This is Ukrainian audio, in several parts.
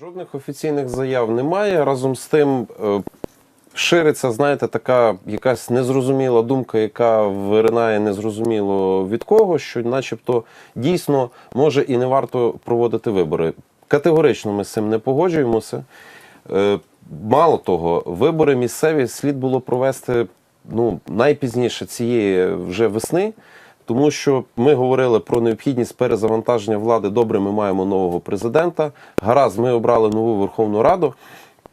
Жодних офіційних заяв немає. Разом з тим е, шириться, знаєте, така якась незрозуміла думка, яка виринає незрозуміло від кого, що начебто дійсно може і не варто проводити вибори. Категорично ми з цим не погоджуємося. Е, Мало того, вибори місцеві слід було провести ну, найпізніше цієї вже весни. Тому що ми говорили про необхідність перезавантаження влади. Добре, ми маємо нового президента. Гаразд, ми обрали нову Верховну Раду.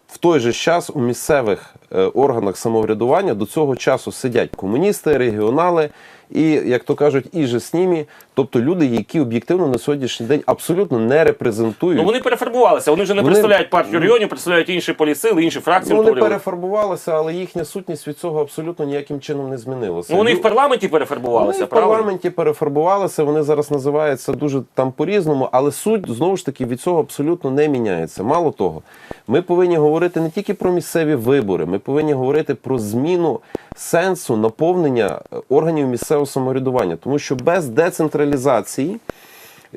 В той же час у місцевих е, органах самоврядування до цього часу сидять комуністи, регіонали і, як то кажуть, і же з ними, тобто люди, які об'єктивно на сьогоднішній день абсолютно не репрезентують. Ну вони перефарбувалися. Вони вже не Вони- представляють партію регіонів, представляють інші поліцили, інші фракції. Ну, вони перефарбувалися, але їхня сутність від цього абсолютно ніяким чином не змінилася. Ну вони і в парламенті Вони перефарбувалися, в парламенті перефарбувалися, вони зараз називаються дуже там по-різному, але суть знову ж таки від цього абсолютно не міняється. Мало того, ми повинні говорити не тільки про місцеві вибори, ми повинні говорити про зміну сенсу наповнення е, органів місцевого самоврядування, тому що без децентралізації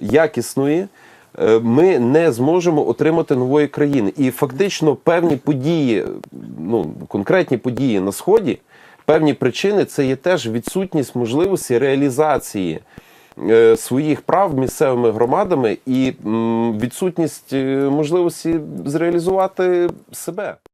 якісної. е, Ми не зможемо отримати нової країни, і фактично певні події, ну конкретні події на сході, певні причини це є теж відсутність можливості реалізації е, своїх прав місцевими громадами і відсутність е, можливості зреалізувати себе.